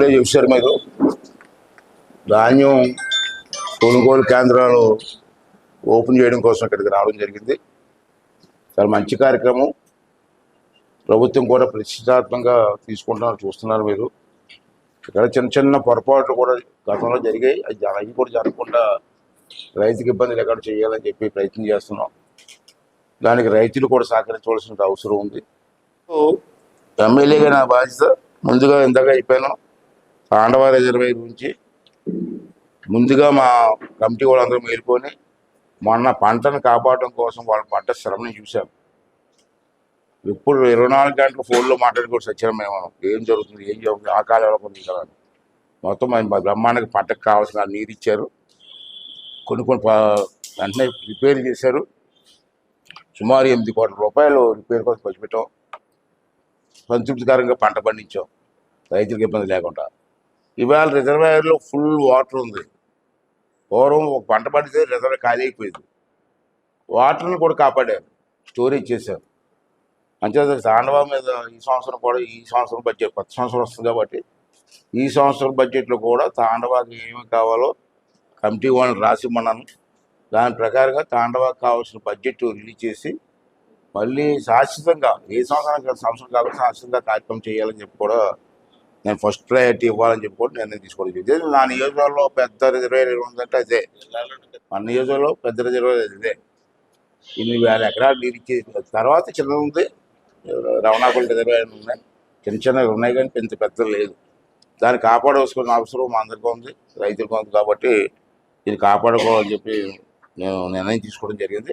ఇప్పుడే చూశారు మీరు. ధాన్యం కొనుగోలు కేంద్రాలు ఓపెన్ చేయడం కోసం ఇక్కడికి రావడం జరిగింది. చాలా మంచి కార్యక్రమం. ప్రభుత్వం కూడా ప్రతిష్టాత్మకంగా తీసుకుంటున్నారు చూస్తున్నారు మీరు. ఇక్కడ చిన్న చిన్న పొరపాట్లు కూడా గతంలో జరిగాయి. అది అవి కూడా జరగకుండా రైతుకి ఇబ్బంది లేకుండా చేయాలని చెప్పి ప్రయత్నం చేస్తున్నాం. దానికి రైతులు కూడా సహకరించవలసిన అవసరం ఉంది. ఎమ్మెల్యేగా నా బాధ్యత. ముందుగా ఇందాక అయిపోయాను పాండవ రిజర్వేర్ గురించి ముందుగా మా కమిటీ వాళ్ళందరూ మేలుకొని మొన్న పంటను కాపాడడం కోసం వాళ్ళ పంట శ్రమని చూశాను ఇప్పుడు ఇరవై నాలుగు గంటలు ఫోన్లో మాట్లాడుకోవచ్చు సత్యం మేము ఏం జరుగుతుంది? ఏం జరుగుతుంది? ఆ కాలంలో కొన్ని కదా మొత్తం మా బ్రహ్మాండకి పంటకు కావాల్సిన నీరు ఇచ్చారు. కొన్ని కొన్ని వెంటనే రిపేర్ చేశారు. సుమారు ఎనిమిది కోట్ల రూపాయలు రిపేర్ కోసం ఖర్చు పెట్టాం. సంతృప్తికరంగా పంట పండించాం. రైతులకు ఇబ్బంది లేకుండా. ఇవాళ రిజర్వాయర్లో ఫుల్ వాటర్ ఉంది. పూర్వం ఒక పంట పండితే రిజర్వ్ ఖాళీ అయిపోయింది. వాటర్ని కూడా కాపాడారు. స్టోరేజ్ చేశారు. అంచేత తాండవ మీద ఈ సంవత్సరం కూడా ఈ సంవత్సరం బడ్జెట్ కొత్త సంవత్సరం వస్తుంది కాబట్టి ఈ సంవత్సరం బడ్జెట్లో కూడా తాండవాకి ఏమి కావాలో కమిటీ వాళ్ళని రాసి రాసిమ్మన్నాను దాని ప్రకారంగా తాండవాకి కావాల్సిన బడ్జెట్ రిలీజ్ చేసి మళ్ళీ శాశ్వతంగా ఏ సంవత్సరం సంవత్సరం కాకుండా శాశ్వతంగా కార్యక్రమం చేయాలని చెప్పి కూడా నేను ఫస్ట్ ప్రయారిటీ ఇవ్వాలని చెప్పి కూడా నిర్ణయం తీసుకోవడం జరిగింది. నా నియోజకవర్గంలో పెద్ద రిజర్వేర్ ఉందంటే అదే. మన నియోజకవర్గంలో పెద్ద రిజర్వేర్ అదే. ఇన్ని వేల ఎకరాలు నీరు ఇచ్చేది తర్వాత చిన్న ఉంది. రవణాకుల రిజర్వేర్ ఉన్నాయి. చిన్న చిన్నవి ఉన్నాయి కానీ పెద్ద పెద్ద లేదు. దాన్ని కాపాడవలసిన అవసరం మా అందరికీ ఉంది. రైతులకు ఉంది కాబట్టి ఇది కాపాడుకోవాలని చెప్పి నేను నిర్ణయం తీసుకోవడం జరిగింది.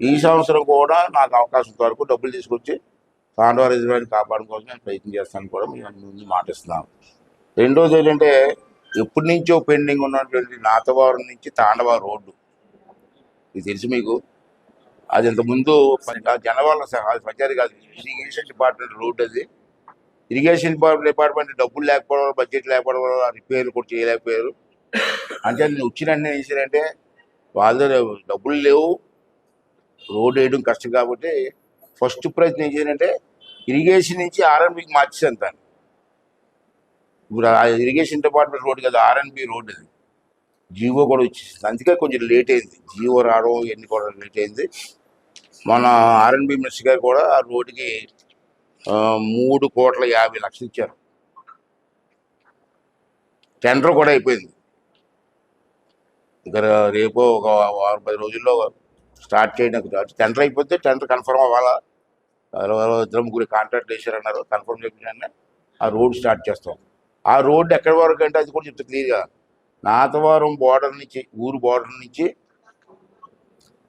ఈ సంవత్సరం కూడా నాకు అవకాశం వరకు డబ్బులు తీసుకొచ్చి తాండవ రిజర్వాయర్ని కాపాడడం కోసం నేను ప్రయత్నం చేస్తాను కూడా మీ ముందు మాటిస్తున్నాం. రెండోది ఏంటంటే ఎప్పటి నుంచో పెండింగ్ ఉన్నటువంటి నాతవారం నుంచి తాండవ రోడ్డు ఇది తెలుసు మీకు? అది ఇంతకుముందు జనవల్ల పంచాయతీ కాదు ఇరిగేషన్ డిపార్ట్మెంట్ రోడ్ అది. ఇరిగేషన్ డిపార్ట్మెంట్ డబ్బులు లేకపోవడం వల్ల బడ్జెట్ లేకపోవడం వల్ల రిపేర్లు కూడా చేయలేకపోయారు. అంటే నేను వచ్చిన వెంటనే చేశారంటే వాళ్ళ దగ్గర డబ్బులు లేవు రోడ్ వేయడం కష్టం కాబట్టి ఫస్ట్ ప్రయత్నం ఏం చేయాలంటే ఇరిగేషన్ నుంచి ఆర్ఎన్బికి మార్చేసాను దాన్ని ఇప్పుడు ఆ ఇరిగేషన్ డిపార్ట్మెంట్ రోడ్ కదా ఆర్ఎన్బి రోడ్ అది. జియో కూడా వచ్చేసింది. అందుకే కొంచెం లేట్ అయింది. జియో రావడం ఇవన్నీ కూడా లేట్ అయింది. మన ఆర్ఎన్బి మినిస్టర్ గారు కూడా ఆ రోడ్డుకి మూడు కోట్ల యాభై లక్షలు ఇచ్చారు. టెండర్ కూడా అయిపోయింది. ఇంకా రేపు ఒక వారం పది రోజుల్లో స్టార్ట్ చేయడానికి టెండర్ అయిపోతే టెండర్ కన్ఫర్మ్ అవ్వాలా? ఎవరో ఇద్దరు ముగ్గురు కాంట్రాక్ట్ చేశారన్నారు కన్ఫర్మ్ చెప్పిన ఆ రోడ్ స్టార్ట్ చేస్తాం. ఆ రోడ్ ఎక్కడి వరకు అంటే అది కూడా చెప్తే క్లియర్గా నాతవరం బోర్డర్ నుంచి ఊరు బోర్డర్ నుంచి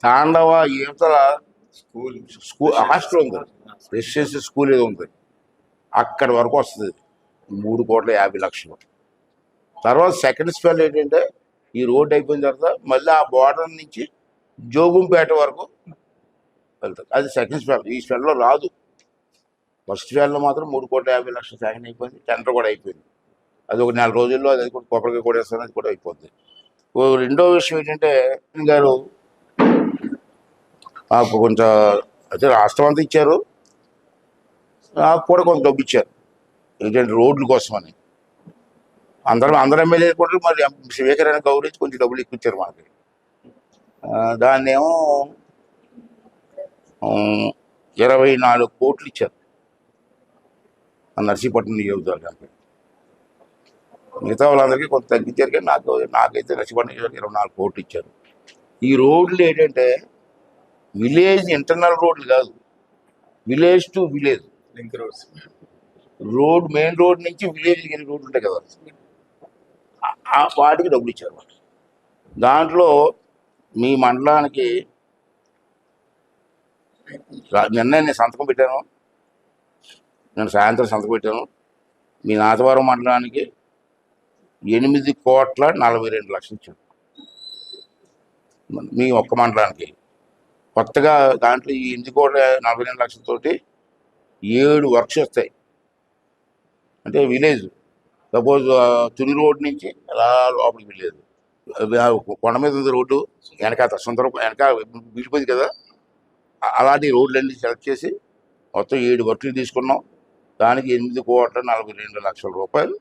తాండవ యువతల స్కూల్ స్కూల్ హాస్టల్ ఉంది. రెసిడెన్షియల్ స్కూల్ ఏదో ఉంది. అక్కడి వరకు వస్తుంది. మూడు కోట్ల యాభై లక్షలు. తర్వాత సెకండ్ స్పెల్ ఏంటంటే ఈ రోడ్ అయిపోయిన తర్వాత మళ్ళీ ఆ బోర్డర్ నుంచి జోగుంపేట వరకు వెళ్తారు. అది సెకండ్ స్పెల్ ఈ స్పెల్లో రాదు. ఫస్ట్ స్పెల్లో మాత్రం మూడు కోట్ల యాభై లక్షలు శాంక్షన్ అయిపోయింది. టెండర్ కూడా అయిపోయింది. అది ఒక నెల రోజుల్లో అది కూడా కొబ్బరికాయ కూడా వేస్తాను అది కూడా అయిపోద్ది. ఓ రెండో విషయం ఏంటంటే గారు నాకు కొంచెం అయితే రాష్ట్రం అంతా ఇచ్చారు. నాకు కూడా కొంత డబ్బు ఇచ్చారు. ఏంటంటే రోడ్ల కోసమని అందరం అందరం ఎమ్మెల్యే కూడా మరి స్వీకరణ గౌరవించి కొంచెం డబ్బులు ఎక్కువ ఇచ్చారు మాకు. ఆ, దాన్ని ఏమో ఆ, ఇరవై నాలుగు కోట్లు ఇచ్చారు. ఆ నర్సీపట్నం నియోజకవర్గానికి. మిగతా వాళ్ళందరికీ కొంత తగ్గించారు కానీ నాకు నాకైతే నర్సీపట్నం నియోజకవర్గం ఇరవై నాలుగు కోట్లు ఇచ్చారు. ఈ రోడ్లు ఏంటంటే విలేజ్ ఇంటర్నల్ రోడ్లు కాదు. Village to village. Link roads. Road main road నుంచి విలేజ్ వెళ్ళే రోడ్లు ఉంటాయి కదా. వాటికి డబ్బులు ఇచ్చారు వాళ్ళు. దాంట్లో మీ మండలానికి నిన్న నేను సంతకం పెట్టాను. నేను సాయంత్రం సంతకం పెట్టాను. మీ నాతవరం మండలానికి ఎనిమిది కోట్ల నలభై రెండు లక్షలు ఇచ్చాను మీ ఒక్క మండలానికి. కొత్తగా దాంట్లో ఈ ఎనిమిది కోట్ల నలభై రెండు లక్షలతోటి ఏడు వర్క్స్ వస్తాయి. అంటే విలేజ్. సపోజ్ తుని రోడ్ నుంచి అలా లోపలికి వెళ్ళేది. కొండ మీద ఉంది రోడ్డు వెనకాత సుందరం వెనక విడిపోయింది కదా. అలాంటి రోడ్లన్నీ సెలెక్ట్ చేసి మొత్తం ఏడు వర్కులు తీసుకున్నాం. దానికి ఎనిమిది కోట్ల నలభై రెండు లక్షల రూపాయలు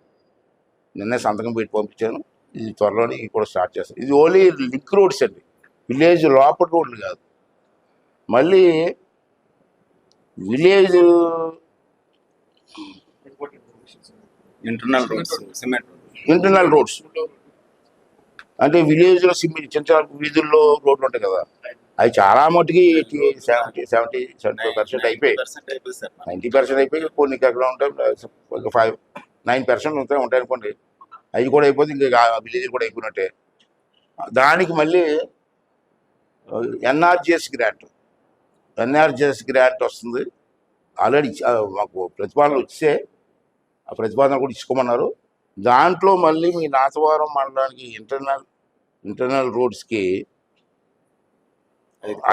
నిన్నే సంతకం పెట్టి పంపించాను. ఇది త్వరలోనే ఇది కూడా స్టార్ట్ చేస్తాను ఇది ఓన్లీ లింక్ రోడ్స్ అండి. విలేజ్ లోపల రోడ్లు కాదు. మళ్ళీ village internal roads. Internal roads. అంటే విలేజ్లో సిమెంట్ చిన్న చిన్న వీధుల్లో రోడ్లు ఉంటాయి కదా. అవి చాలా మటుకి సెవెంటీ సెవెంటీ సెవెంటీ పర్సెంట్ అయిపోయాయి నైంటీ పర్సెంట్ అయిపోయి కొన్ని ఎక్కడ ఉంటాయి. ఒక ఫైవ్ నైన్ పర్సెంట్ ఉంటాయి ఉంటాయి అనుకోండి. అవి కూడా అయిపోతే ఇంకా విలేజ్ కూడా అయిపోయినట్టే. దానికి మళ్ళీ ఎన్ఆర్జిఎస్ గ్రాంట్. ఎన్ఆర్జిఎస్ గ్రాంట్ వస్తుంది. ఆల్రెడీ మాకు ప్రతిపాదనలు వచ్చే ఆ ప్రతిపాదన కూడా ఇచ్చుకోమన్నారు. దాంట్లో మళ్ళీ మీ నాతవరం మండలానికి ఇంటర్నల్ ఇంటర్నల్ రోడ్స్కి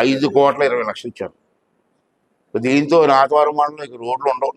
ఐదు కోట్ల ఇరవై లక్షలు ఇచ్చారు. దీంతో నాతవరం మండలం ఇక రోడ్లు ఉండవు.